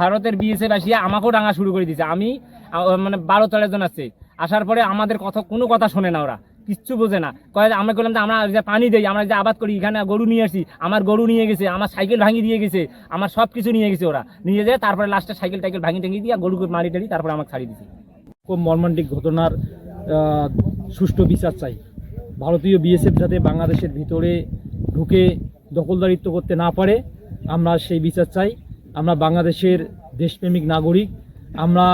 ভারতের বিএসএফ আসিয়া আমাকেও ডাঙা শুরু করে দিয়েছে আমি মানে বারো তেরো জন আছে। আসার পরে আমাদের কথা, কোনো কথা শোনে না ওরা। কিচ্ছু বোঝে না। কয়ে, আমরা বললাম যে, আমরা যে পানি দেই, আমরা যে আবাদ করি, এখানে গরু নিয়ে আসি, আমার গরু নিয়ে গেছে, আমার সাইকেল ভাঙি দিয়ে গেছে, আমার সব কিছু নিয়ে গেছে ওরা। নিয়ে যায় তারপরে লাস্টে সাইকেল টাইকেল ভাঙি টাঙি দিয়ে গরুকে মারি টাড়ি তারপরে আমাকে ছাড়িয়ে দিছে। খুব মর্মান্তিক ঘটনার সুষ্ঠু বিচার চাই। ভারতীয় বিএসএফ যাতে বাংলাদেশের ভিতরে ঢুকে দখলদারিত্ব করতে না পারে, আমরা সেই বিচার চাই। আমরা বাংলাদেশের দেশপ্রেমিক নাগরিক, আমরা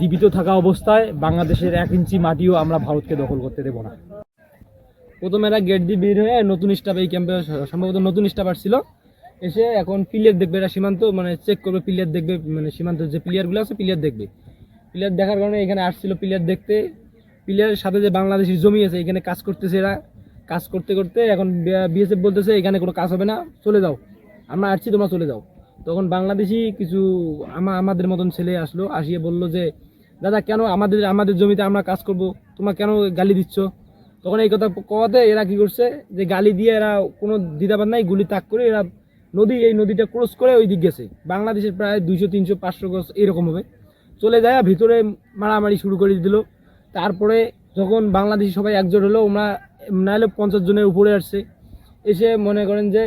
জীবিত থাকা অবস্থায় বাংলাদেশের এক ইঞ্চি মাটিও আমরা ভারতকে দখল করতে দেব না। প্রথমে এরা গেট দিয়ে বের হয়ে নতুন স্টাফ এই ক্যাম্পে সম্ভবত নতুন স্টাফ আসছিল। এসে এখন প্লেয়ার দেখবে এরা সীমান্ত মানে চেক করবে প্লেয়ার দেখবে মানে সীমান্ত যে প্লেয়ারগুলো আছে প্লেয়ার দেখবে। প্লেয়ার দেখার কারণে এখানে আসছিল প্লেয়ার দেখতে। প্লেয়ারের সাথে যে বাংলাদেশের জমি আছে, এখানে কাজ করতেছে এরা। কাজ করতে করতে এখন বিএসএফ বলতেছে, এখানে কোনো কাজ হবে না, চলে যাও। আমরা আসছি, তোমরা চলে যাও। তখন বাংলাদেশি কিছু আমা আমাদের মতন ছেলে আসলো, আসিয়ে বলল যে, দাদা, কেন আমাদের আমাদের জমিতে আমরা কাজ করব? তোমরা কেন গালি দিচ্ছ? তখন এই কথা কওয়াতে এরা কি করছে যে, গালি দিয়ে এরা কোনো দ্বিধাবাদ নাই, গুলি তাক করে এরা নদী, এই নদীটা ক্রস করে ওই দিক গেছে। বাংলাদেশের প্রায় দুইশো, তিনশো, পাঁচশো গজ এরকম হবে। চলে যায়, ভিতরে মারামারি শুরু করে দিল। তারপরে যখন বাংলাদেশি সবাই একজোট হলো ওরা নাহলে পঞ্চাশ জনের উপরে আসছে। এসে মনে করেন যে,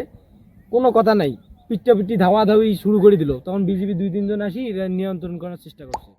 কোনো কথা নাই। পিট্টা পিটি ধাওয়া ধাওয়ি শুরু করে দিল। তখন বিজেপি দুই তিনজন আসি নিয়ন্ত্রণ করার চেষ্টা করছে।